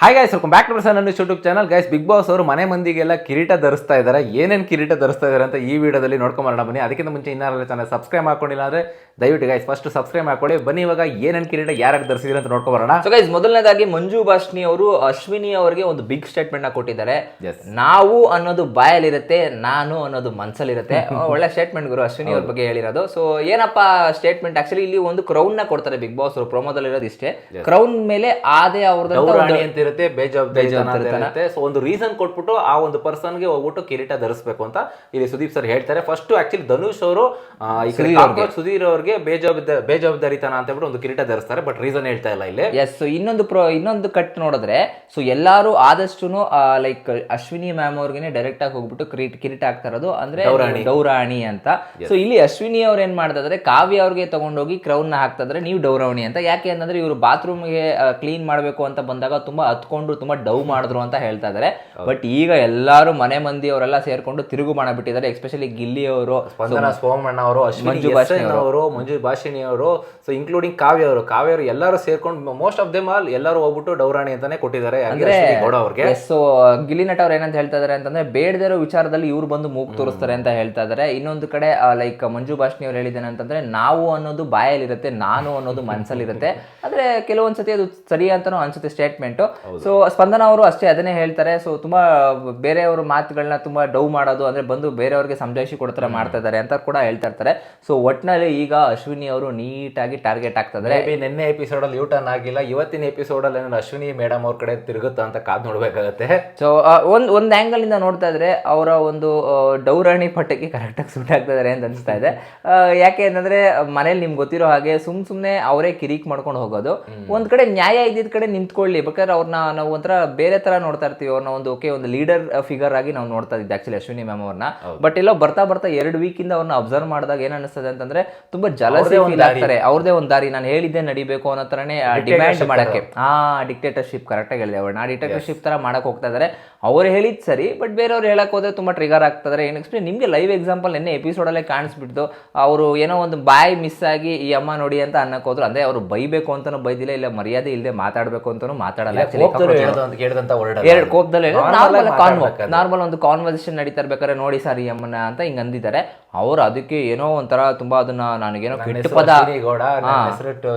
Hi guys welcome back to ನನ್ನ YouTube channel guys Bigg Boss ಅವರು ಮನೆ ಮಂದಿಗೆಲ್ಲ ಕಿರೀಟ ಧರಿಸ್ತಾ ಇದ್ದಾರೆ. ಏನೇನು ಕಿರೀಟ ಧರಿಸ್ತಾ ಇದ್ದಾರೆ ಅಂತ ಈ ವಿಡಿಯೋದಲ್ಲಿ ನೋಡ್ಕೊಂಬರೋಣ ಬನ್ನಿ ಅದಕ್ಕಿಂತ ಮುಂಚೆ ಇನ್ನಾರೆಲ್ಲ ಚಾನಲ್ ಸಬ್ಸ್ಕ್ರೈಬ್ ಮಾಡ್ಕೊಂಡಿಲ್ಲ ಅಂದ್ರೆ ದಯವಿಟ್ಟು ಗೈಸ್ ಫಸ್ಟ್ ಸಬ್ಸ್ಕ್ರೈಬ್ ಮಾಡ್ಕೊಳ್ಳಿ. ಬನ್ನಿ ಇವಾಗ ಏನೇನು ಕಿರೀಟ ಯಾರ್ಯಾರು ಧರಿಸಿದ್ರೆ ಅಂತ ನೋಡ್ಕೊಂಬರೋಣ ಸೊ ಗೈಸ್ ಮೊದಲನೇದಾಗಿ ಮಂಜು ಭಾಷ್ಣಿ ಅವರು ಅಶ್ವಿನಿ ಅವರಿಗೆ ಒಂದು ಬಿಗ್ ಸ್ಟೇಟ್ಮೆಂಟ್ನ ಕೊಟ್ಟಿದ್ದಾರೆ. ನಾವು ಅನ್ನೋದು ಬಾಯಲ್ಲಿರುತ್ತೆ ನಾನು ಅನ್ನೋದು ಮನಸ್ಸಲ್ಲಿರುತ್ತೆ ಒಳ್ಳೆ ಸ್ಟೇಟ್ಮೆಂಟ್ ಗುರು ಅಶ್ವಿನಿ ಅವ್ರ ಬಗ್ಗೆ ಹೇಳಿರೋದು. ಸೊ ಏನಪ್ಪ ಸ್ಟೇಟ್ಮೆಂಟ್ ಆಕ್ಚುಲಿ ಇಲ್ಲಿ ಒಂದು ಕ್ರೌನ್ನ ಕೊಡ್ತಾರೆ ಬಿಗ್ ಬಾಸ್ ಅವರು ಪ್ರೊಮೋದಲ್ಲಿ ಇರೋದು ಇಷ್ಟೇ. ಕ್ರೌನ್ ಮೇಲೆ ಆದೇ ಅವ್ರದ್ದು ಇರುತ್ತೆ ಬೇಜವಾಬ್ದಾರಿ ಸೊ ಒಂದು ರೀಸನ್ ಕೊಟ್ಬಿಟ್ಟು ಆ ಒಂದು ಪರ್ಸನ್ಗೆ ಹೋಗ್ಬಿಟ್ಟು ಕಿರೀಟ ಧರಿಸ್ಬೇಕು ಅಂತ ಇಲ್ಲಿ ಸುದೀಪ್ ಸರ್ ಹೇಳ್ತಾರೆ. ಫಸ್ಟ್ ಆಕ್ಚುಲಿ ಧನುಷ್ ಅವರು ಸುಧೀರ್ ಅವ್ರಿಗೆ. ಬೇಜವಾಬ್ದಾರಿ ಬೇಜವಾಬ್ದಾರಿತನ ಅಂತ ಹೇಳ್ಬಿಟ್ಟು ಒಂದು ಕಿರೀಟ ಧರಿಸ್ತಾರೆ ಬಟ್ ರೀಸನ್ ಹೇಳ್ತಾ ಇಲ್ಲ ಇಲ್ಲಿ. ಎಸ್ ಇನ್ನೊಂದು ಪ್ರೋ ಇನ್ನೊಂದು ಕಟ್ ನೋಡಿದ್ರೆ ಸೊ ಎಲ್ಲಾರು ಆದಷ್ಟು ಲೈಕ್ ಅಶ್ವಿನಿ ಮ್ಯಾಮ್ ಅವ್ರಿಗೆ ಡೈರೆಕ್ಟ್ ಆಗಿ ಹೋಗ್ಬಿಟ್ಟು ಕಿರೀಟ ಕಿರೀಟ ಹಾಕ್ತಾ ಇರೋದು ಅಂದ್ರೆ ಗೌರಾಣಿ. ಅಂತ. ಸೊ ಇಲ್ಲಿ ಅಶ್ವಿನಿ ಅವ್ರು ಏನ್ ಮಾಡ್ತಾದ್ರೆ ಕಾವ್ಯ ಅವ್ರಿಗೆ ತಗೊಂಡೋಗಿ ಕ್ರೌನ್ನ ಹಾಕ್ತಾ ಇದ್ರೆ ನೀವು ಡೌರಾಣಿ ಅಂತ. ಯಾಕೆ ಅಂತಂದ್ರೆ ಇವರು ಬಾತ್ರೂಮ್ಗೆ ಕ್ಲೀನ್ ಮಾಡಬೇಕು ಅಂತ ಬಂದಾಗ ತುಂಬಾ ಹತ್ಕೊಂಡು ತುಂಬಾ ಡೌ ಮಾಡಿದ್ರು ಅಂತ ಹೇಳ್ತಾ ಇದಾರೆ. ಬಟ್ ಈಗ ಎಲ್ಲಾರು ಮನೆ ಮಂದಿ ಅವರೆಲ್ಲ ಸೇರ್ಕೊಂಡು ತಿರುಗು ಮಾಡಬಿಟ್ಟಿದ್ದಾರೆ ಎಸ್ಪೆಷಲಿ ಗಿಲ್ಲಿ ಅವರು ಸ್ಪಂದನ ಸೋಮಣ್ಣ ಅವರು ಮಂಜು ಭಾಷಣ ಅವರು ಮಂಜು ಭಾಷಿಣಿ ಅವರು ಸೊ ಇನ್ಕ್ಲೂಡಿಂಗ್ ಕಾವ್ಯ ಅವರು ಕಾವ್ಯ ಅವರು ಎಲ್ಲರೂ ಸೇರ್ಕೊಂಡು ಮೋಸ್ಟ್ ಆಫ್ ದೆಮ್ ಆಲ್ ಎಲ್ಲರೂ ಹೋಗ್ಬಿಟ್ಟು ಡೌರಾಣಿ ಅಂತಾನೆ ಕೊಟ್ಟಿದ್ದಾರೆ. ಅಂದ್ರೆ ಅವ್ರಿಗೆ? ಸೊ ಗಿಲ್ಲಿ ನಟ ಅವ್ರು ಏನಂತ ಹೇಳ್ತಾ ಇದಾರೆ ಅಂತಂದ್ರೆ ಬೇಡದೇ ಇರೋ ವಿಚಾರದಲ್ಲಿ ಇವ್ರು ಬಂದು ಮೂಗ್ ತೋರಿಸ್ತಾರೆ ಅಂತ ಹೇಳ್ತಾ ಇದಾರೆ. ಇನ್ನೊಂದು ಕಡೆ ಲೈಕ್ ಮಂಜು ಭಾಷಿಣಿ ಅವ್ರು ಹೇಳಿದ್ದೇನೆ ಅಂತಂದ್ರೆ ನಾವು ಅನ್ನೋದು ಬಾಯಲ್ಲಿರುತ್ತೆ ನಾನು ಅನ್ನೋದು ಮನಸ್ಸಲ್ಲಿರುತ್ತೆ ಆದ್ರೆ ಕೆಲವೊಂದ್ಸತಿ ಅದು ಸರಿ ಅಂತಾನು ಅನ್ಸುತ್ತೆ ಸ್ಟೇಟ್ಮೆಂಟ್ ಸೊ ಸ್ಪಂದನ ಅವರು ಅಷ್ಟೇ ಅದನ್ನೇ ಹೇಳ್ತಾರೆ. ಸೊ ತುಂಬಾ ಬೇರೆಯವ್ರ ಮಾತುಗಳನ್ನ ತುಂಬಾ ಡೌ ಮಾಡೋದು ಅಂದ್ರೆ ಬಂದು ಬೇರೆಯವ್ರಿಗೆ ಸಂಜಾಯಿಸಿ ಕೊಡ್ತಾರ ಮಾಡ್ತಾ ಇದ್ದಾರೆ ಅಂತ ಕೂಡ ಹೇಳ್ತಾ ಇರ್ತಾರೆ. ಸೊ ಒಟ್ನಲ್ಲಿ ಈಗ ಅಶ್ವಿನಿ ಅವರು ನೀಟಾಗಿ ಟಾರ್ಗೆಟ್ ಆಗ್ತಾ ಇದ್ದಾರೆ ನಿನ್ನೆ ಎಪಿಸೋಡ್ ಅಲ್ಲಿ ಯೂಟರ್ನ್ ಆಗಿಲ್ಲ ಇವತ್ತಿನ ಎಪಿಸೋಡ್ ಅಲ್ಲಿ ಏನಾದ್ರು ಅಶ್ವಿನಿ ಮೇಡಮ್ ಅವ್ರ ಕಡೆ ತಿರುಗುತ್ತಾ ಅಂತ ಕಾದ್ ನೋಡ್ಬೇಕಾಗತ್ತೆ. ಸೊ ಒಂದ್ ಒಂದ್ ಆಂಗಲ್ ಇಂದ ನೋಡ್ತಾ ಇದ್ರೆ ಅವರ ಒಂದು ಡೌರಾಣಿ ಪಟ್ಟಕ್ಕೆ ಕರೆಕ್ಟಾಗಿ ಸೂಟ್ ಆಗ್ತಾ ಇದಾರೆ ಅಂತ ಅನಿಸ್ತಾ ಇದೆ. ಯಾಕೆ ಅಂತಂದ್ರೆ ಮನೇಲಿ ನಿಮ್ಗೆ ಗೊತ್ತಿರೋ ಹಾಗೆ ಸುಮ್ ಸುಮ್ನೆ ಅವರೇ ಕಿರಿಕ್ ಮಾಡ್ಕೊಂಡು ಹೋಗೋದು. ಒಂದ್ ಕಡೆ ನ್ಯಾಯ ಇದ್ದಿದ್ ಕಡೆ ನಿಂತ್ಕೊಳ್ಳಿ. ಬೇಕಾದ್ರೆ ಅವ್ರನ್ನ ನಾವು ಒಂಥರ ಬೇರೆ ತರ ನೋಡ್ತಾ ಇರ್ತೀವಿ ಅವ್ರನ್ನ ಒಂದು ಓಕೆ ಒಂದು ಲೀಡರ್ ಫಿಗರ್ ಆಗಿ ನಾವು ನೋಡ್ತಾ ಇದ್ದೆ ಆಕ್ಚುಲಿ ಅಶ್ವಿನಿ ಮ್ಯಾಮ್ ಅವ್ರನ್ನ ಬಟ್ ಎಲ್ಲೋ ಬರ್ತಾ ಬರ್ತಾ ಎರಡು ವೀಕ್ ಇಂದ ಅವ್ರನ್ನ ಅಬ್ಸರ್ವ್ ಮಾಡಿದಾಗ ಏನ್ ಅನಿಸ್ತದೆ ಅಂತಂದ್ರೆ ತುಂಬಾ ಜಲಸೆ ಫೀಲ್ ಆಗ್ತಾರೆ. ಅವ್ರದೇ ಒಂದ್ ದಾರಿ. ನಾನು ಹೇಳಿದ್ದೆ ನಡಿಬೇಕು ಅನ್ನೋ ತರನೇ ಡಿಮ್ಯಾಂಡ್ ಮಾಡಕ್ಕೆ. ಆ ಡಿಕ್ಟೇಟರ್ಶಿಪ್ ಕರೆಕ್ಟಾಗಿ ಹೇಳಿದೆ ಅವ್ರನ್ನ ಡಿಕ್ಟೇಟರ್ಶಿಪ್ ತರ ಮಾಡಕ್ ಹೋಗ್ತಾ ಇದಾರೆ. ಅವ್ರು ಹೇಳಿದ್ ಸರಿ ಬಟ್ ಬೇರೆಯವ್ರು ಹೇಳಕ್ ಹೋದ್ರೆ ತುಂಬಾ ಟ್ರಿಗರ್ ಆಗ್ತದ್ರೆ ನೆಕ್ಸ್ಟ್ ನಿಮ್ಗೆ ಲೈವ್ ಎಕ್ಸಾಂಪಲ್ ನಿನ್ನೆ ಎಪಿಸೋಡ್ ಅಲ್ಲೇ ಕಾಣಿಸ್ಬಿಟ್ಟು ಅವರು ಏನೋ ಒಂದು ಬಾಯ್ ಮಿಸ್ ಆಗಿ ಈ ಅಮ್ಮ ನೋಡಿ ಅಂತ ಅನ್ನಕ್ ಹೋದ್ರು. ಅಂದ್ರೆ ಅವ್ರು ಬೈಬೇಕು ಅಂತಾನು ಬೈದಿಲ್ಲ ಇಲ್ಲ ಮರ್ಯಾದೆ ಇಲ್ಲದೆ ಮಾತಾಡ್ಬೇಕು ಅಂತಾನು ಮಾತಾಡಲ್ಲ ಎರಡು ಕೋಪದಲ್ಲಿ ನಾರ್ಮಲ್ ನಾರ್ಮಲ್ ಒಂದು ಕಾನ್ವರ್ಸೇಷನ್ ನಡೀತಾ ಇರ್ಬೇಕಾದ್ರೆ ನೋಡಿ ಸರ್ ಈ ಅಮ್ಮನ ಅಂತ ಹಿಂಗ್ ಅಂದಿದ್ದಾರೆ. ಅವ್ರು ಅದಕ್ಕೆ ಏನೋ ಒಂಥರ ತುಂಬಾ ಅದನ್ನ ನನಗೇನೋ ಕೆಟ್ಟ ಪದ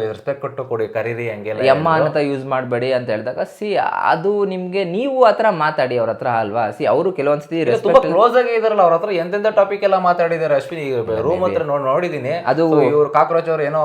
ರೆಸ್ಪೆಕ್ಟ್ ಕೊಟ್ಟು ಕೊಡಿ ಕರೀರಿ ಹಂಗೆಲ್ಲ ಯಮ್ಮ ಅಂತ ಯೂಸ್ ಮಾಡಬೇಡಿ ಅಂತ ಹೇಳಿದಾಗ ಸಿ ಅದು ನಿಮ್ಗೆ ನೀವು ಆತರ ಮಾತಾಡಿ ಅವ್ರ ಹತ್ರ ಅಲ್ವಾ? ಸಿ ಅವರು ಕೆಲವೊಂದ್ಸತಿ ತುಂಬಾ ಕ್ಲೋಸ್ ಆಗಿ ಇದಾರಲ್ಲ ಅವ್ರ ಹತ್ರ ಎಂತೆಂತ ಟಾಪಿಕ್ ಎಲ್ಲ ಮಾತಾಡಿದಾರೆ ಅಶ್ವಿನಿ ರೂಮ್ ಹತ್ರ ನೋಡ್ ನೋಡಿದೀನಿ. ಅದು- ಅದು ಇವ್ರು ಕಾಕ್ರೋಚ್ ಅವ್ರು ಏನೋ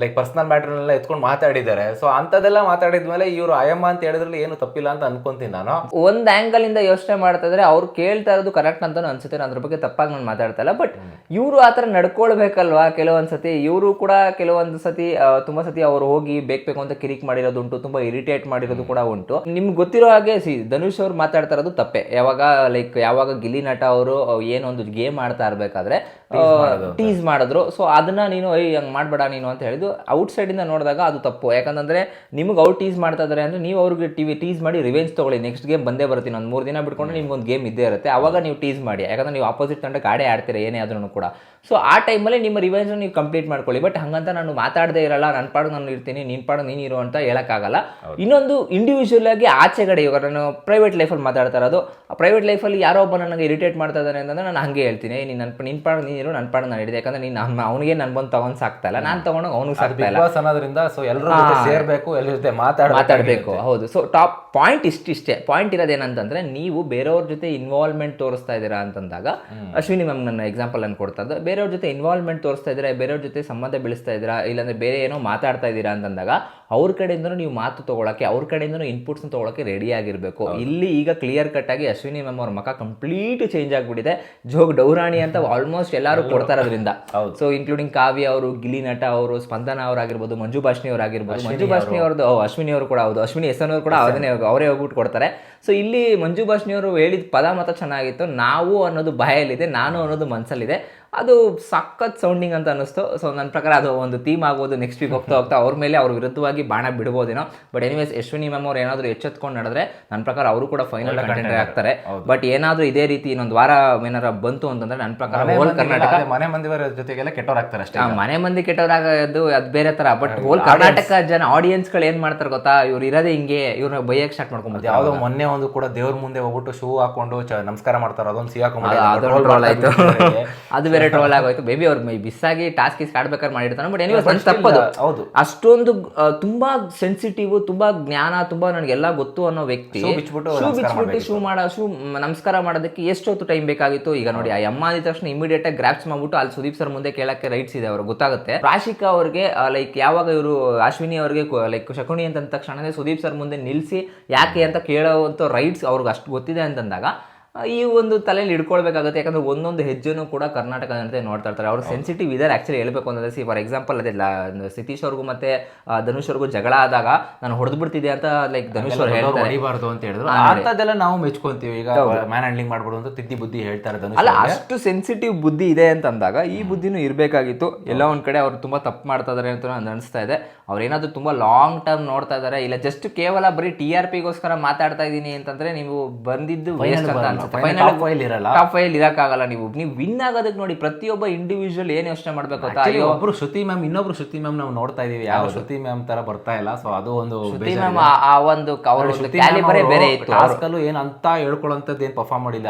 ಲೈಕ್ ಪರ್ಸನಲ್ ಮ್ಯಾಟರ್ ಎಲ್ಲ ಎತ್ಕೊಂಡು ಮಾತಾಡಿದ್ದಾರೆ. ಸೊ ಅಂತದೆಲ್ಲ ಮಾತಾಡಿದ್ಮೇಲೆ ಇವರು ಅಯಮ್ಮ ಅಂತ ಹೇಳಿದ್ರಲ್ಲಿ ಏನು ತಪ್ಪಿಲ್ಲ ಅಂತ ಅನ್ಕೊಂತೀನಿ ನಾನು. ಒಂದ್ ಆಂಗಲ್ ಇಂದ ಯೋಚನೆ ಮಾಡ್ತಾ ಇದ್ರೆ ಅವ್ರು ಕೇಳ್ತಾ ಇರೋದು ಕರೆಕ್ಟ್ ಅಂತಾನು ಅನ್ಸುತ್ತೆ. ನಾನು ಅದ್ರ ಬಗ್ಗೆ ತಪ್ಪಾಗಿ ನಾನು ಮಾತಾಡ್ತಾ ಇಲ್ಲ. ಬಟ್ ಇವರು ಆತರ ನಡ್ಕೊಳ್ಬೇಕಲ್ವಾ ಕೆಲವೊಂದ್ ಸತಿ ಇವರು ಕೂಡ ಕೆಲವೊಂದು ಸತಿ ಆ, ತುಂಬಾ ಸತಿ ಅವ್ರು ಹೋಗಿ ಬೇಕು ಬೇಕು ಅಂತ ಕಿರಿಕ್ ಮಾಡಿರೋದು ಉಂಟು ತುಂಬಾ ಇರಿಟೇಟ್ ಮಾಡಿರೋದು ಕೂಡ ಉಂಟು. ನಿಮ್ಗೆ ಗೊತ್ತಿರೋ ಹಾಗೆ ಸಿ ಧನುಷ್ ಅವ್ರು ಮಾತಾಡ್ತಾ ಇರೋದು ತಪ್ಪೆ. ಯಾವಾಗ ಲೈಕ್ ಯಾವಾಗ ಗಿಲ್ಲಿ ನಟ ಅವರು ಏನೊಂದು ಗೇಮ್ ಆಡ್ತಾ ಇರ್ಬೇಕಾದ್ರೆ ಟೀಸ್ ಮಾಡಿದ್ರು. ಸೊ ಅದನ್ನ ನೀನು ಐ ಹಂಗ್ ಮಾಡ್ಬೇಡ ನೀನು ಅಂತ ಹೇಳಿದ್ದು ಔಟ್ ಸೈಡ್ ಇಂದ ನೋಡಿದಾಗ ಅದು ತಪ್ಪು. ಯಾಕಂತಂದ್ರೆ ನಿಮ್ಗೆ ಅವ್ರು ಟೀಸ್ ಮಾಡ್ತಾ ಇದಾರೆ ಅಂದ್ರೆ ನೀವು ಅವ್ರಿಗೆ ಟಿವಿ ಟೀಸ್ ಮಾಡಿ ರಿವೆಂಜ್ ತೊಗೊಳ್ಳಿ ನೆಕ್ಸ್ಟ್ ಗೇಮ್ ಬಂದೇ ಬರ್ತೀನಿ ಒಂದು ಮೂರು ದಿನ ಬಿಟ್ಕೊಂಡು ನಿಮ್ಗೆ ಒಂದು ಗೇಮ್ ಇದ್ದೇ ಇರುತ್ತೆ. ಅವಾಗ ನೀವು ಟೀಸ್ ಮಾಡಿ, ಯಾಕಂದ್ರೆ ನೀವು ಆಪೋಸಿಟ್ ತಂಡಕ್ಕೆ ಆಡೇ ಆಡ್ತೀರಾ, ಏನೇ ಆದ್ರೂ ಕೂಡ. ಸೊ ಆ ಟೈಮಲ್ಲಿ ನಿಮ್ಮ ರಿವೈಸನ್ನು ನೀವು ಕಂಪ್ಲೀಟ್ ಮಾಡ್ಕೊಳ್ಳಿ. ಬಟ್ ಹಂಗಂತ ನಾನು ಮಾತಾಡದೇ ಇರಲ್ಲ. ನನ್ನ ಪಾಡು ನಾನು ಇರ್ತೀನಿ ನಿನ್ನ ಪಾಡು ನೀನು ಇರೋ ಅಂತ ಹೇಳೋಕ್ಕಾಗಲ್ಲ. ಇನ್ನೊಂದು ಇಂಡಿವಿಜುವಲ್ ಆಗಿ ಆಚೆ ಕಡೆ ಇವಾಗ ನಾನು ಪ್ರೈವೇಟ್ ಲೈಫಲ್ಲಿ ಮಾತಾಡ್ತಾ ಇರೋದು. ಆ ಪ್ರೈವೇಟ್ ಲೈಫಲ್ಲಿ ಯಾರೋ ಒಬ್ಬ ನನಗೆ ಇರಿಟೇಟ್ ಮಾಡ್ತಾ ಇದ್ದಾನೆ ಅಂತಂದ್ರೆ ನಾನು ಹಂಗೆ ಹೇಳ್ತೀನಿ. ನೀನು ನನ್ನ ನಿನ್ನ ಪಾಡು ನೀನು ನನ್ನ ಪಾಡು ನಾನು ಹಿಡಿದೆ. ಯಾಕಂದ್ರೆ ನೀನು ಅವನಿಗೆ ನನ್ ಬಂದು ತಗೊಂಡ್ ಸಾಕ್ತಾ ಇಲ್ಲ. ನಾನು ತಗೊಂಡೋಗಿ ಅವನಿಗೆ ಸಾಕ್ತಾ ಇಲ್ಲ. ಅನ್ನೋದ್ರಿಂದ ಸೊ ಎಲ್ಲರ ಜೊತೆ ಸೇರ್ಬೇಕು ಎಲ್ಲರ ಜೊತೆ ಮಾತಾಡ್ಬೇಕು ಮಾತಾಡಬೇಕು. ಹೌದು. ಸೊ ಟಾಪ್ ಪಾಯಿಂಟ್ ಇಷ್ಟಿಷ್ಟೇ ಪಾಯಿಂಟ್ ಇರೋದೇನಂತಂದ್ರೆ ನೀವು ಬೇರೆಯವ್ರ ಜೊತೆ ಇನ್ವಾಲ್ವ್ಮೆಂಟ್ ತೋರಿಸ್ತಾ ಇದ್ದೀರಾ ಅಂತಂದಾಗ ಅಶ್ವಿನಿ ಮ್ಯಾಮ್ ನನ್ನ ಎಕ್ಸಾಂಪಲ್ ಅನ್ನು ಕೊಡ್ತಾ ಇದ್ದೆ. ಬೇರೆಯವ್ರ ಜೊತೆ ಇನ್ವಾಲ್ವ್ಮೆಂಟ್ ತೋರಿಸ್ತಾ ಇದ್ದೀರಾ ಬೇರೆಯವ್ರ ಜೊತೆ ಸಂಬಂಧ ಬೆಳೆಸ್ತಾ ಇದ್ದೀರಾ ಇಲ್ಲಾಂದರೆ ಬೇರೆ ಏನೋ ಮಾತಾಡ್ತಾ ಇದ್ದೀರಾ ಅಂತಂದಾಗ ಅವ್ರ ಕಡೆಯಿಂದನೂ ನೀವು ಮಾತು ತೊಗೊಳಕ್ಕೆ ಅವ್ರ ಕಡೆಯಿಂದನೂ ಇನ್ಪುಟ್ಸ್ ತೊಗೊಳಕ್ಕೆ ರೆಡಿ ಆಗಿರಬೇಕು. ಇಲ್ಲಿ ಈಗ ಕ್ಲಿಯರ್ ಕಟ್ ಆಗಿ ಅಶ್ವಿನಿ ಮ್ಯಾಮ್ ಅವ್ರ ಮಕ ಕಂಪ್ಲೀಟ್ ಚೇಂಜ್ ಆಗಿಬಿಟ್ಟಿದೆ. ಜೋಗ್ ಡೌರಾಣಿ ಅಂತ ಆಲ್ಮೋಸ್ಟ್ ಎಲ್ಲರೂ ಕೊಡ್ತಾರೋದ್ರಿಂದ ಸೊ ಇನ್ಕ್ಲೂಡಿಂಗ್ ಕಾವ್ಯ ಅವರು ಗಿಲಿ ನಟ ಅವರು ಸ್ಪಂದನ ಅವರಾಗಿರ್ಬೋದು ಮಂಜು ಭಾಷ್ಣಿ ಅವರಾಗಿರ್ಬೋದು ಮಂಜು ಭಾಷ್ಣಿ ಅವ್ರದ್ದು ಅಶ್ವಿನಿ ಅವರು ಕೂಡ ಹೌದು. ಅಶ್ವಿನಿ ಎಸ್ ಅವರು ಕೂಡ ಅದನ್ನೇ ಅವರೇ ಹೋಗ್ಬಿಟ್ಟು ಕೊಡ್ತಾರೆ. ಸೊ ಇಲ್ಲಿ ಮಂಜು ಭಾಷ್ಣಿ ಅವರು ಹೇಳಿದ ಪದ ಮಾತ್ರ ಚೆನ್ನಾಗಿತ್ತು. ನಾವು ಅನ್ನೋದು ಬಾಯಲ್ಲಿದೆ ನಾನು ಅನ್ನೋದು ಮನಸ್ಸಲ್ಲಿದೆ ಅದು ಸಖತ್ ಸೌಂಡಿಂಗ್ ಅಂತ ಅನ್ನಿಸ್ತು. ಸೊ ನನ್ನ ಪ್ರಕಾರ ಅದು ಒಂದು ಥೀಮ್ ಆಗ್ಬೋದು. ನೆಕ್ಸ್ಟ್ ವೀಕ್ ಹೋಗ್ತಾ ಹೋಗ್ತಾ ಅವ್ರ ಮೇಲೆ ಅವ್ರ ವಿರುದ್ಧವಾಗಿ ಬಾಣ ಬಿಡ್ಬೋದೇನೋ. ಬಟ್ ಎನಿವೇಸ್ ಯಶ್ವಿನಿ ಮ್ಯಾಮ್ ಅವ್ರು ಏನಾದರೂ ಎಚ್ಚೆತ್ಕೊಂಡು ನಡೆದ್ರೆ ನನ್ನ ಪ್ರಕಾರ ಅವರು ಕೂಡ ಫೈನಲ್ ಕಂಟೆಂಡರ್ ಆಗ್ತಾರೆ. ಬಟ್ ಏನಾದರೂ ಇದೇ ರೀತಿ ಇನ್ನೊಂದು ವಾರ ಏನಾರ ಬಂತು ಅಂತಂದ್ರೆ ನನ್ನ ಪ್ರಕಾರ ಹೋಲ್ ಕರ್ನಾಟಕ ಮನೆ ಮಂದಿವರ ಜೊತೆಗೆಲ್ಲ ಕೆಟ್ಟವರಾಗ್ತಾರೆ ಅಷ್ಟೇ ಮನೆ ಮಂದಿ ಕೆಟ್ಟವರಾಗೋದು ಅದು ಬೇರೆ ತರ. ಬಟ್ ಹೋಲ್ ಕರ್ನಾಟಕ ಜನ ಆಡಿಯನ್ಸ್ ಏನು ಏನ್ ಮಾಡ್ತಾರೆ ಗೊತ್ತಾ? ಇವ್ರು ಇರೋದೇ ಹಿಂಗೆ ಇವ್ರನ್ನ ಬೈಯಕ್ಕೆ ಸ್ಟಾರ್ಟ್ ಮಾಡ್ಕೊಂಬೋದು ಯಾವುದೋ ಮೊನ್ನೆ ಒಂದು ಕೂಡ ದೇವ್ರ ಮುಂದೆ ಹೋಗ್ಬಿಟ್ಟು ಶೂ ಹಾಕೊಂಡು ನಮಸ್ಕಾರ ಮಾಡ್ತಾರೆ. ಅದೊಂದು ಸಿ ಆಯ್ತು. ಅದು ಬೇರೆ ಟ್ರೋಲ್ ಆಗೋಯ್ತು. ಬೇಬಿ ಅವ್ರು ಬಿಸ್ಸಾಗಿ ಟಾಸ್ಕ್ ಇಸ್ ಆಡ್ಬೇಕಾದ್ರೆ ಮಾಡಿರ್ತಾನೆ ಬಟ್ ನನ್ ತಪ್ಪದು. ಹೌದು. ಅಷ್ಟೊಂದು ತುಂಬಾ ಸೆನ್ಸಿಟಿವ್ ತುಂಬಾ ಜ್ಞಾನ ತುಂಬಾ ನನಗೆಲ್ಲ ಗೊತ್ತು ಅನ್ನೋ ವ್ಯಕ್ತಿ ಶೂ ಬಿಚ್ಬಿಟ್ಟು ಶೂ ಮಾಡೋ ಶೂ ನಮಸ್ಕಾರ ಮಾಡೋದಕ್ಕೆ ಎಷ್ಟೊತ್ತು ಟೈಮ್ ಬೇಕಾಗಿತ್ತು? ಈಗ ನೋಡಿ ಆ ಅಮ್ಮ ಆದ ತಕ್ಷಣ ಇಮಿಡಿಯೇಟ್ ಆಗಿ ಗ್ರಾಪ್ಸ್ ಮಾಡ್ಬಿಟ್ಟು ಅಲ್ಲಿ ಸುದೀಪ್ ಸರ್ ಮುಂದೆ ಕೇಳಕ್ಕೆ ರೈಟ್ಸ್ ಇದೆ ಅವ್ರಿಗೆ ಗೊತ್ತಾಗುತ್ತೆ. ರಾಶಿಕಾ ಅವ್ರಿಗೆ ಲೈಕ್ ಯಾವಾಗ ಇವರು ಅಶ್ವಿನಿ ಅವ್ರಿಗೆ ಲೈಕ್ ಶಕುನಿ ಅಂತ ಅಂದ ತಕ್ಷಣ ಸುದೀಪ್ ಸರ್ ಮುಂದೆ ನಿಲ್ಲಿಸಿ ಯಾಕೆ ಅಂತ ಕೇಳೋವಂಥ ರೈಟ್ಸ್ ಅವ್ರಿಗೆ ಅಷ್ಟು ಗೊತ್ತಿದೆ ಅಂತಂದಾಗ ಈ ಒಂದು ತಲೆಯಲ್ಲಿ ಇಟ್ಕೊಳ್ಬೇಕಾಗುತ್ತೆ ಯಾಕಂದ್ರೆ ಒಂದೊಂದು ಹೆಜ್ಜೆನೂ ಕೂಡ ಕರ್ನಾಟಕ ಜನತೆ ನೋಡ್ತಾ ಇರ್ತಾರೆ. ಅವ್ರು ಸೆನ್ಸಿಟಿವ್ ಇದಾರೆ ಆ್ಯಕ್ಚುಲಿ ಹೇಳಬೇಕು ಅಂತಂದ್ರೆ ಸಿ ಫಾರ್ ಎಕ್ಸಾಂಪಲ್ ಅದೇ ಸತೀಶ್ ಅವ್ರಿಗೂ ಮತ್ತೆ ಧನುಷ್ ಅವ್ರಿಗೂ ಜಗಳ ಆದಾಗ ನಾನು ಹೊಡೆದು ಬಿಡ್ತಿದ್ದೆ ಅಂತ ಲೈಕ್ ಧನುಷ್ ಅವ್ರು ಹೇಳ್ತಾರೆ. ಹೊಡಿಬಾರ್ದು ಅಂತ ಹೇಳಿದ್ರು. ಅಂತದೆಲ್ಲ ನಾವು ಮೆಚ್ಕೊಂತೀವಿ. ಈಗ ಮ್ಯಾನ್ ಹ್ಯಾಂಡ್ಲಿಂಗ್ ಮಾಡ್ಬೋದು ಅಂತ ತಿದ್ದಿ ಬುದ್ಧಿ ಹೇಳ್ತಾರೆ ಧನುಷ್ ಅಲ್ಲ ಅಷ್ಟು ಸೆನ್ಸಿಟಿವ್ ಬುದ್ಧಿ ಇದೆ ಅಂತ ಅಂದಾಗ ಈ ಬುದ್ಧಿನೂ ಇರಬೇಕಾಗಿತ್ತು. ಎಲ್ಲ ಒಂದ್ ಕಡೆ ಅವ್ರು ತುಂಬಾ ತಪ್ಪು ಮಾಡ್ತಾ ಇದಾರೆ ಅಂತ ನಾನು ಅನಿಸ್ತಾ ಇದೆ. ಅವ್ರೇನಾದ್ರೂ ತುಂಬಾ ಲಾಂಗ್ ಟರ್ಮ್ ನೋಡ್ತಾ ಇದ್ದಾರೆ ಇಲ್ಲ ಜಸ್ಟ್ ಕೇವಲ ಬರೀ ಟಿ ಆರ್ ಪಿಗೋಸ್ಕರ ಮಾತಾಡ್ತಾ ಇದ್ದೀನಿ ಅಂತಂದ್ರೆ ನೀವು ಬಂದಿದ್ದು ವೇಸ್ಟ್ ಅಂತ ಟಾಪ್ ಫೈಲ್ ಇರಲ್ಲ. ಟಾಪ್ ಫೈಲ್ ಇರಕ್ಕಾಗಲ್ಲ ನೀವು. ನೀವು ವಿನ್ ಆಗೋದಕ್ಕೆ ನೋಡಿ ಪ್ರತಿಯೊಬ್ಬ ಇಂಡಿವಿಜುವಲ್ ಏನು ಯೋಚನೆ ಮಾಡ್ಬೇಕು ಒಬ್ರು ಶ್ರುತಿ ಮ್ಯಾಮ್ ಇನ್ನೊಬ್ರು ಶ್ರುತಿ ಮ್ಯಾಮ್ ನಾವು ನೋಡ್ತಾ ಇದೀವಿ ಯಾವ ಶ್ರುತಿ ಮ್ಯಾಮ್ ತರ ಬರ್ತಾ ಇಲ್ಲ ಸೊ ಅದು ಒಂದು ಶ್ರುತಿ ಮ್ಯಾಮ್ ಆ ಒಂದು ಅವ್ರ ಕ್ಯಾಲಿಬರೇ ಬೇರೆ ಇತ್ತು. ಟಾಸ್ಕ್ ಏನು ಅಂತ ಹೇಳ್ಕೊಳ್ಳೋಂಥದ್ದು ಏನು ಪರ್ಫಾರ್ಮ್ ಮಾಡಿಲ್ಲ.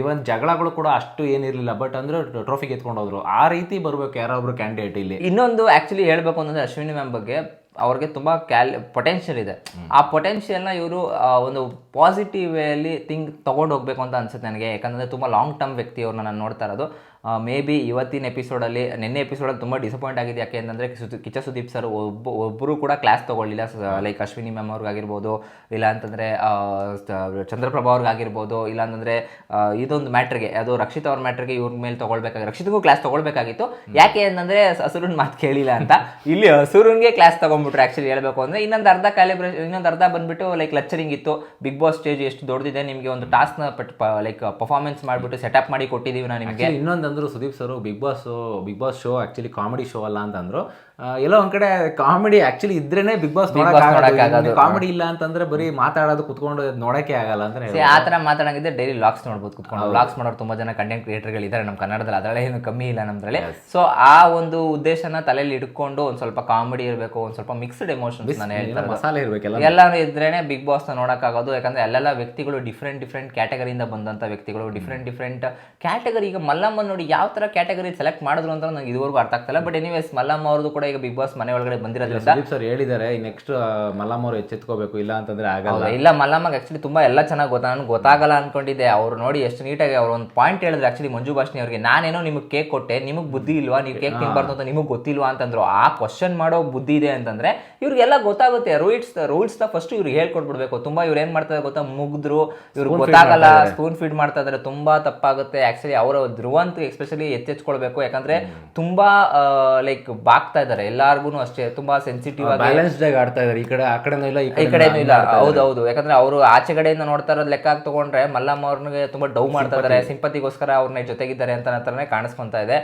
ಈವನ್ ಜಗಳಗಳು ಕೂಡ ಅಷ್ಟು ಏನಿರಲಿಲ್ಲ ಬಟ್ ಅಂದ್ರೆ ಟ್ರೋಫಿ ಗೆತ್ಕೊಂಡು ಹೋದ್ರು ಆ ರೀತಿ ಬರ್ಬೇಕು ಯಾರೊಬ್ರು ಕ್ಯಾಂಡಿಡೇಟ್ ಇಲ್ಲಿ. ಇನ್ನೊಂದು ಆಕ್ಚುಲಿ ಹೇಳ್ಬೇಕು ಅಂತಂದ್ರೆ ಅಶ್ವಿನಿ ಮ್ಯಾಮ್ ಬಗ್ಗೆ. ಅವ್ರಿಗೆ ತುಂಬಾ ಕ್ಯಾಲ್ ಪೊಟೆನ್ಷಿಯಲ್ ಇದೆ. ಆ ಪೊಟೆನ್ಷಿಯಲ್ನ ಇವರು ಒಂದು ಪಾಸಿಟಿವ್ ವೇಯಲ್ಲಿ ಥಿಂಕ್ ತೊಗೊಂಡು ಹೋಗ್ಬೇಕು ಅಂತ ಅನ್ಸುತ್ತೆ ನನಗೆ. ಯಾಕಂದ್ರೆ ತುಂಬಾ ಲಾಂಗ್ ಟರ್ಮ್ ವ್ಯಕ್ತಿ ಅವ್ರನ್ನ ನಾನು ನೋಡ್ತಾ ಇರೋದು. ಮೇ ಬಿ ಇವತ್ತಿನ ಎಪಿಸೋಡಲ್ಲಿ ನಿನ್ನೆ ಎಪಿಸೋಡಲ್ಲಿ ತುಂಬ ಡಿಸಪಾಯಿಂಟ್ ಆಗಿದೆ ಯಾಕೆ ಅಂತಂದರೆ ಕಿಚ್ಚ ಸುದೀಪ್ ಸರ್ ಒಬ್ಬ ಒಬ್ಬರು ಕೂಡ ಕ್ಲಾಸ್ ತೊಗೊಳ್ಳಿಲ್ಲ. ಲೈಕ್ ಅಶ್ವಿನಿ ಮ್ಯಾಮ್ ಅವ್ರಿಗಾಗಿರ್ಬೋದು, ಇಲ್ಲ ಅಂತಂದರೆ ಚಂದ್ರಪ್ರಭಾ ಅವ್ರಿಗಾಗಿರ್ಬೋದು, ಇಲ್ಲ ಅಂತಂದರೆ ಇದೊಂದು ಮ್ಯಾಟ್ರಿಗೆ ಅದು ರಕ್ಷಿತ್ ಅವ್ರ ಮ್ಯಾಟ್ರಿಗೆ ಇವ್ರ ಮೇಲೆ ತೊಗೊಳ್ಬೇಕಾಗಿ, ರಕ್ಷಿತ್ಗೂ ಕ್ಲಾಸ್ ತೊಗೊಳ್ಬೇಕಾಗಿತ್ತು. ಯಾಕೆ ಅಂತಂದರೆ ಹಸುರನ್ ಮಾತು ಕೇಳಿಲ್ಲ ಅಂತ. ಇಲ್ಲಿ ಹಸುರನ್ಗೆ ಕ್ಲಾಸ್ ತೊಗೊಂಡ್ಬಿಟ್ರು ಆ್ಯಕ್ಚುಲಿ ಹೇಳಬೇಕು ಅಂದರೆ ಇನ್ನೊಂದು ಅರ್ಧ ಕ್ಯಾಲಿಬ್ರೇಷನ್ ಇನ್ನೊಂದು ಅರ್ಧ ಬಂದ್ಬಿಟ್ಟು ಲೈಕ್ ಲೆಕ್ಚರಿಂಗ್ ಇತ್ತು. ಬಿಗ್ ಬಾಸ್ ಸ್ಟೇಜ್ ಎಷ್ಟು ದೊಡ್ಡದಿದೆ, ನಿಮಗೆ ಒಂದು ಟಾಸ್ಕ್ನ ಲೈಕ್ ಪರ್ಫಾರ್ಮೆನ್ಸ್ ಮಾಡಿಬಿಟ್ಟು ಸೆಟಪ್ ಮಾಡಿ ಕೊಟ್ಟಿದ್ದೀವಿ ನಾನು ನಿಮಗೆ. ಇನ್ನೊಂದು ಇನ್ನೊಂದಂದ್ರು Sudeep sir Bigg Boss Bigg Boss show actually comedy show ಅಲ್ಲ ಅಂತಂದ್ರು ಎಲ್ಲೋ ಒಂದ್ ಕಡೆ ಕಾಮಿಡಿ ಆಕ್ಚುಲಿ ಇದ್ರೇನೆ ಬಿಗ್ ಬಾಸ್ ನೋಡಕ್ಕಾಗೋದು. ಕಾಮಿಡಿ ಇಲ್ಲ ಅಂತಂದ್ರೆ ಬರೀ ಮಾತಾಡೋದು ಕುತ್ಕೊಂಡು ನೋಡಕ್ಕೆ ಆಗಲ್ಲ ಅಂದ್ರೆ ಆ ತರ ಮಾತಾಡಂಗಿದ್ರೆ ಡೈಲಿ ಲಾಕ್ಸ್ ನೋಡ್ಬೋದು ಕುತ್ಕೊಂಡು. ಲಾಕ್ಸ್ ಮಾಡೋರು ತುಂಬಾ ಜನ ಕಂಟೆಂಟ್ ಕ್ರಿಯೇಟರ್ಗಳು ಇದ್ದಾರೆ ನಮ್ಮ ಕನ್ನಡದಲ್ಲಿ. ಅದರಲ್ಲೇ ಏನು ಕಮ್ಮಿ ಇಲ್ಲ ನಮ್ದ್ರಲ್ಲಿ. ಸೊ ಆ ಒಂದು ಉದ್ದೇಶನ ತಲೆಯಲ್ಲಿ ಇಟ್ಕೊಂಡು ಒಂದ್ ಸ್ವಲ್ಪ ಕಾಮಿಡಿ ಇರಬೇಕು ಒಂದ್ ಸ್ವಲ್ಪ ಮಿಕ್ಸ್ಡ್ ಎಮೋಷನ್ಸ್ ನಾನು ಮಸಾಲೆ ಇರಬೇಕು ಎಲ್ಲಾನು. ಇದ್ರೇನೆ ಬಿಗ್ ಬಾಸ್ನ ನೋಡಕ್ಕಾಗೋದು ಯಾಕಂದ್ರೆ ಅಲ್ಲೆಲ್ಲ ವ್ಯಕ್ತಿಗಳು ಡಿಫ್ರೆಂಟ್ ಡಿಫ್ರೆಂಟ್ ಕ್ಯಾಟಗರಿಯಿಂದ ಬಂದಂತ ವ್ಯಕ್ತಿಗಳು ಡಿಫ್ರೆಂಟ್ ಡಿಫ್ರೆಂಟ್ ಕ್ಯಾಟಗರಿ ಈಗ ಮಲ್ಲಮ್ಮ ನೋಡಿ ಯಾವ ತರ ಕ್ಯಾಟಗರಿ ಸೆಲೆಕ್ಟ್ ಮಾಡಿದ್ರು ಅಂತ ನಂಗೆ ಇದುವರೆಗೂ ಅರ್ಥ ಆಗ್ತಿಲ್ಲ ಬಟ್ ಎನಿವೇಸ್ ಮಲ್ಲಮ್ಮ ಅವ್ರದ್ದು ಕೂಡ ಈಗ ಬಿಗ್ ಬಾಸ್ ಮನೆ ಒಳಗಡೆ ಬಂದಿರೋದ್ರಿಂದ ಸುದೀಪ್ ಸರ್ ಹೇಳಿದ್ದಾರೆ ನೆಕ್ಸ್ಟ್ ಮಲ್ಲಮ್ಮ ಅವ್ರು ಎಚ್ಚೆತ್ಕೋಬೇಕು ಇಲ್ಲ ಅಂತಂದ್ರೆ ಆಗಲ್ಲ. ಇಲ್ಲ ಮಲ್ಲಮ್ಮಗೆ ಆಕ್ಚುಲಿ ತುಂಬಾ ಎಲ್ಲ ಚೆನ್ನಾಗಿ ಗೊತ್ತಾ ನನ್ಗೆ ಗೊತ್ತಾಗಲ್ಲ ಅನ್ಕೊಂಡಿದ್ದೆ. ಅವ್ರು ನೋಡಿ ಎಷ್ಟು ನೀಟಾಗಿ ಅವ್ರು ಒಂದು ಪಾಯಿಂಟ್ ಹೇಳಿದ್ರೆ ಆಕ್ಚುಲಿ ಮಂಜು ಭಾಷಣಿ ಅವ್ರಿಗೆ. ನಾನೇನೋ ನಿಮಗೆ ಕೇಕ್ ಕೊಟ್ಟೆ ನಿಮಗೆ ಬುದ್ಧಿ ಇಲ್ವಾ ನೀವು ಕೇಕ್ ತಿನ್ಬಾರ್ದು ಅಂತ ನಿಮಗೆ ಗೊತ್ತಿಲ್ವಾ ಅಂತಂದ್ರು. ಆ ಕ್ವಶನ್ ಮಾಡೋ ಬುದ್ಧಿ ಇದೆ ಅಂತಂದ್ರೆ ಇವ್ರಿಗೆಲ್ಲ ಗೊತ್ತಾಗುತ್ತೆ. ರೂಲ್ಸ್ ರೂಲ್ಸ್ನ ಫಸ್ಟ್ ಇವ್ರಿಗೆ ಹೇಳ್ಕೊಡ್ಬಿಡ್ಬೇಕು ತುಂಬಾ ಇವ್ರು ಏನ್ ಮಾಡ್ತಾರೆ ಗೊತ್ತಾ? ಮುಗ್ದ್ರು. ಇವ್ರಿಗೆ ಗೊತ್ತಾಗಲ್ಲ ಸ್ಪೂನ್ ಫೀಡ್ ಮಾಡ್ತಾ ಇದ್ರೆ. ತುಂಬಾ ತಪ್ಪಾಗುತ್ತೆ. ಆಕ್ಚುಲಿ ಅವರ ಧ್ರುವಂತ ಎಸ್ಪೆಷಲಿ ಎಚ್ಚೆಚ್ಕೊಳ್ಬೇಕು ಯಾಕಂದ್ರೆ ತುಂಬಾ ಲೈಕ್ ಬಾಗ್ತಾ ಇದಾರೆ ಎಲ್ಲಾರ್ಗು ಅಷ್ಟೇ ತುಂಬಾ ಸೆನ್ಸಿಟಿವ್ ಆಗಿ ಬ್ಯಾಲೆನ್ಸ್ಡ್ ಆಗಿ ಆಡ್ತಾ ಇದ್ದಾರೆ ಈ ಕಡೆ ಆ ಕಡೆನೂ ಇಲ್ಲ ಈ ಕಡೆನೂ ಇಲ್ಲ. ಹೌದು ಹೌದು ಯಾಕಂದ್ರೆ ಅವರು ಆಚೆ ಕಡೆಯಿಂದ ನೋಡ್ತಾ ಇರೋದು ಲೆಕ್ಕ ತಗೊಂಡ್ರೆ ಮಲ್ಲಮ್ಮ ಅವ್ರಿಗೆ ತುಂಬಾ ಡೌ ಮಾಡ್ತಾ ಇದಾರೆ. ಸಿಂಪತಿಗೋಸ್ಕರ ಅವ್ರನ್ನ ಜೊತೆಗಿದ್ದಾರೆ ಅಂತ ಕಾಣಿಸ್ಕೊಂತಾ ಇದೆ.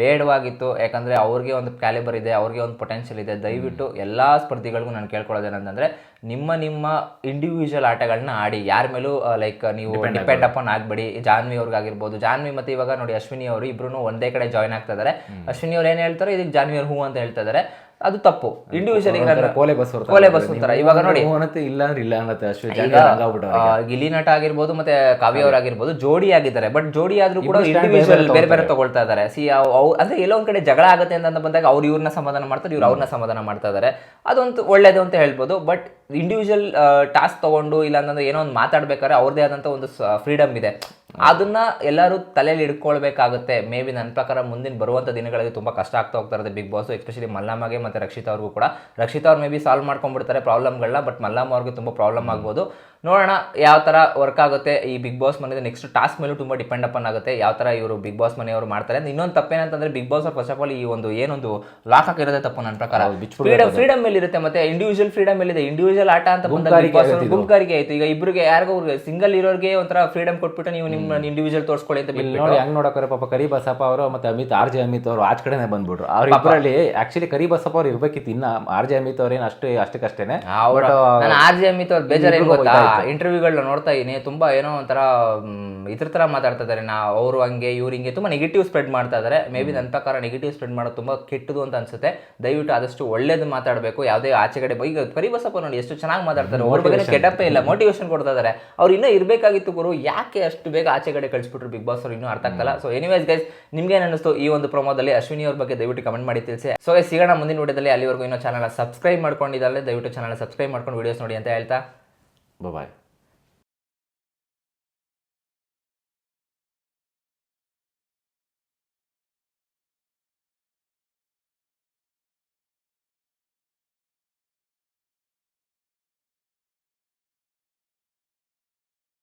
ಬೇಡವಾಗಿತ್ತು. ಯಾಕಂದರೆ ಅವ್ರಿಗೆ ಒಂದು ಕ್ಯಾಲಿಬರ್ ಇದೆ ಅವ್ರಿಗೆ ಒಂದು ಪೊಟೆನ್ಷಿಯಲ್ ಇದೆ. ದಯವಿಟ್ಟು ಎಲ್ಲ ಸ್ಪರ್ಧಿಗಳಿಗೂ ನಾನು ಕೇಳ್ಕೊಳ್ಳೋದೇನಂತಂದರೆ ನಿಮ್ಮ ನಿಮ್ಮ ಇಂಡಿವಿಜುವಲ್ ಆಟಗಳನ್ನ ಆಡಿ. ಯಾರ ಮೇಲೂ ಲೈಕ್ ನೀವು ಡಿಪೆಂಡ್ ಅಪನ್ ಆಗಬೇಡಿ. ಜಾನ್ವಿ ಅವ್ರಿಗಾಗಿರ್ಬೋದು. ಜಾನ್ವಿ ಮತ್ತು ಇವಾಗ ನೋಡಿ ಅಶ್ವಿನಿ ಅವರು ಇಬ್ಬರು ಒಂದೇ ಕಡೆ ಜಾಯ್ನ್ ಆಗ್ತಾ ಇದ್ದಾರೆ ಅಶ್ವಿನಿ ಅವ್ರು ಏನು ಹೇಳ್ತಾರೆ? ಇದಕ್ಕೆ ಜಾನ್ವಿ ಅವ್ರು ಹೂ ಅಂತ ಹೇಳ್ತಾ ಇದಾರೆ. ಅದು ತಪ್ಪು. ಇಂಡಿವಿಜುವಲ್ ಕೋಲೆ ಬಸ್ ಕೋಲೆ ಬಸ್ ಅಂತಾರೆ ಇವಾಗ ನೋಡಿ. ಇಲ್ಲ ಅಂದ್ರೆ ಇಲ್ಲ ಗಿಲಿ ನಟ ಆಗಿರ್ಬೋದು ಮತ್ತೆ ಕಾವ್ಯ ಅವರಾಗಿರ್ಬೋದು ಜೋಡಿ ಆಗಿದ್ದಾರೆ. ಬಟ್ ಜೋಡಿ ಆದ್ರೂ ಕೂಡ ಇಂಡಿವಿಜುವಲ್ ಬೇರೆ ಬೇರೆ ತಗೊಳ್ತಾ ಇದಾರೆ ಸಿ ಅಂದ್ರೆ ಎಲ್ಲೋ ಒಂದ್ ಕಡೆ ಜಗಳ ಆಗುತ್ತೆ ಅಂತ ಬಂದಾಗ ಅವ್ರು ಇವ್ರನ್ನ ಸಮಾಧಾನ ಮಾಡ್ತಾರೆ ಇವ್ರು ಅವ್ರನ್ನ ಸಮಾಧಾನ ಮಾಡ್ತಾ ಇದಾರೆ ಅದೊಂದು ಒಳ್ಳೇದು ಅಂತ ಹೇಳ್ಬೋದು. ಬಟ್ ಇಂಡಿವಿಜುವಲ್ ಟಾಸ್ಕ್ ತಗೊಂಡು ಇಲ್ಲ ಅಂತಂದ್ರೆ ಏನೋ ಒಂದು ಮಾತಾಡ್ಬೇಕಾದ್ರೆ ಅವ್ರದೇ ಆದಂತ ಒಂದು ಫ್ರೀಡಮ್ ಇದೆ. ಅದನ್ನ ಎಲ್ಲರೂ ತಲೆಯಲ್ಲಿ ಇಟ್ಕೊಳ್ಬೇಕಾಗುತ್ತೆ ಮೇ ಬಿ ನನ್ನ ಪ್ರಕಾರ ಮುಂದಿನ ಬರುವಂತ ದಿನಗಳಲ್ಲಿ ತುಂಬಾ ಕಷ್ಟ ಆಗ್ತಾ ಹೋಗ್ತಾ ಇರುತ್ತೆ ಬಿಗ್ ಬಾಸ್ ಎಸ್ಪೆಷಲಿ ಮಲ್ಲಮ್ಮಗೆ ಮತ್ತೆ ರಕ್ಷಿತಾ ಅವ್ರಿಗೂ ಕೂಡ. ರಕ್ಷಿತಾ ಅವ್ರು ಮೇ ಬಿ ಸಾಲ್ವ್ ಮಾಡ್ಕೊಂಡ್ಬಿಡ್ತಾರೆ ಪ್ರಾಬ್ಲಮ್ಗಳನ್ನ ಬಟ್ ಮಲ್ಲಮ್ಮ ಅವ್ರಿಗೆ ತುಂಬಾ ಪ್ರಾಬ್ಲಮ್ ಆಗ್ಬೋದು. ನೋಡೋಣ ಯಾವ ತರ ವರ್ಕ್ ಆಗುತ್ತೆ ಈ ಬಿಗ್ ಬಾಸ್ ಮನೆ ನೆಕ್ಸ್ಟ್ ಟಾಸ್ಕ್ ಮೇಲೂ ತುಂಬಾ ಡಿಪೆಂಡ್ ಅಪನ್ ಆಗುತ್ತೆ ಯಾವ ತರ ಇವರು ಬಿಗ್ ಬಾಸ್ ಮನೆಯವರು ಮಾಡ್ತಾರೆ. ಇನ್ನೊಂದು ತಪ್ಪೇನಂತಂದ್ರೆ Bigg Boss first of all ಈ ಒಂದು ಏನೊಂದು ಲಾಕ್ ಹಾಕಿರೋದೇ ತಪ್ಪು ನನ್ನ ಪ್ರಕಾರ. ಫ್ರೀಡಮ್ ಫ್ರೀಡಮ್ ಮೇಲೆ ಇರುತ್ತೆ ಮತ್ತೆ ಇಂಡಿವಿಜುವಲ್ ಫ್ರೀಡಮ್ ಇದೆ ಇಂಡಿವಿಜುವಲ್ ಆಟ ಅಂತ ಬಂದಾಗ ಆಯ್ತು. ಈಗ ಇಬ್ಬರಿಗೆ ಯಾರಿಗೋ ಸಿಂಗಲ್ ಇರೋರಿಗೆ ಒಂಥರ ಫ್ರೀಡಮ್ ಕೊಟ್ಬಿಟ್ಟು ನೀವು ನಿಮ್ಮ ಇಂಡಿವಿಜುವಲ್ ತೋರಿಸ್ಕೊಳ್ಳಿ ಅಂತ ಇಲ್ಲಿ ಬಿಟ್ಬಿಟ್ಟು. ನೋಡಿ ಹೆಂಗ್ ನೋಡಕ್ರೆ ಪಾಪ ಕರಿ ಬಸಪ್ಪ ಅವರು ಮತ್ತೆ ಅಮಿತ್ ಆರ್ ಜೆ ಅಮಿತ್ ಅವರು ಆಚ ಕಡೆನೆ ಬಂದ್ಬಿಟ್ರು. ಅವ್ರ ಇಬ್ಬರಲ್ಲಿ ಆಕ್ಚುಲಿ ಕರಿ ಬಸಪ್ಪ ಅವ್ರು ಇರ್ಬೇಕಿತ್ತು ಇನ್ನ. ಆರ್ ಜೆ ಅಮಿತ್ ಅವ್ರೇನು ಅಷ್ಟೇ ಅಷ್ಟಕ್ಕಷ್ಟೇನೆ. ನಾನು ಆರ್ ಜೆ ಅಮಿತ್ ಅವ್ರ ಬೇಜಾರು ಗೊತ್ತಾ. ಇಂಟರ್ವ್ಯೂಗಳನ್ನ ನೋಡ್ತಾ ಇದೀನಿ. ತುಂಬಾ ಏನೋ ಒಂಥರ ಇತರ ಇದ್ರ ತರ ಮಾತಾಡ್ತಾ ಇದಾರೆ. ನಾ ಅವರು ಹಂಗೆ ಇವ್ರು ಹಿಂಗೆ ತುಂಬಾ ನೆಗೆಟಿವ್ ಸ್ಪ್ರೆಡ್ ಮಾಡ್ತಾ ಇದಾರೆ. ಮೇ ಬಿ ನನ್ನ ಪ್ರಕಾರ ನೆಗೆಟಿವ್ ಸ್ಪ್ರೆಡ್ ಮಾಡೋದು ತುಂಬಾ ಕೆಟ್ಟದು ಅಂತ ಅನ್ಸುತ್ತೆ. ದಯವಿಟ್ಟು ಆದಷ್ಟು ಒಳ್ಳೇದು ಮಾತಾಡಬೇಕು. ಯಾವುದೇ ಆಚೆ ಕಡೆ ಈಗ ಕರಿಬಸಪ್ಪ ನೋಡಿ ಎಷ್ಟು ಚೆನ್ನಾಗಿ ಮಾತಾಡ್ತಾರೆ. ಅವ್ರ ಬಗ್ಗೆ ಕೆಟ್ಟಪ್ಪೇ ಇಲ್ಲ. ಮೋಟಿವೇಶನ್ ಕೊಡ್ತಾ ಇದಾರೆ. ಅವ್ರು ಇನ್ನೂ ಇರಬೇಕಾಗಿತ್ತು ಗುರು. ಯಾಕೆ ಅಷ್ಟು ಬೇಗ ಆಚೆ ಕಡೆ ಕಳಿಸ್ಬಿಟ್ರು ಬಿಗ್ ಬಾಸ್ ಅವ್ರು ಇನ್ನೂ ಅರ್ಥ ಆಗ್ತಲ್ಲ. ಸೊ ಎನಿವೇಸ್ ಗೈಸ್ ನಿಮ್ಗೆ ಏನಿಸ್ತು ಅನಿಸ್ತು ಈ ಒಂದು ಪ್ರೊಮೋದಲ್ಲಿ ಅಶ್ವಿನಿ ಅವ್ರ ಬಗ್ಗೆ ದಯವಿಟ್ಟು ಕಮೆಂಟ್ ಮಾಡಿ ತಿಳಿಸಿ. ಸೊ ಸಿಗೋಣ ಮುಂದಿನ ವಿಡಿಯೋದಲ್ಲಿ ಅಲ್ಲಿವರೆಗೂ ಇನ್ನೂ ಚಾನಲ್ ಸಬ್ಸ್ಕ್ರೈಬ್ ಮಾಡ್ಕೊಂಡಿದ್ದಾರೆ ದಯವಿಟ್ಟು ಚಾನಲ್ ಸಬ್ಸ್ಕ್ರೈಬ್ ಮಾಡ್ಕೊಂಡು ವಿಡಿಯೋಸ್ ನೋಡಿ ಅಂತ ಹೇಳ್ತಾ. ಬಾಯ್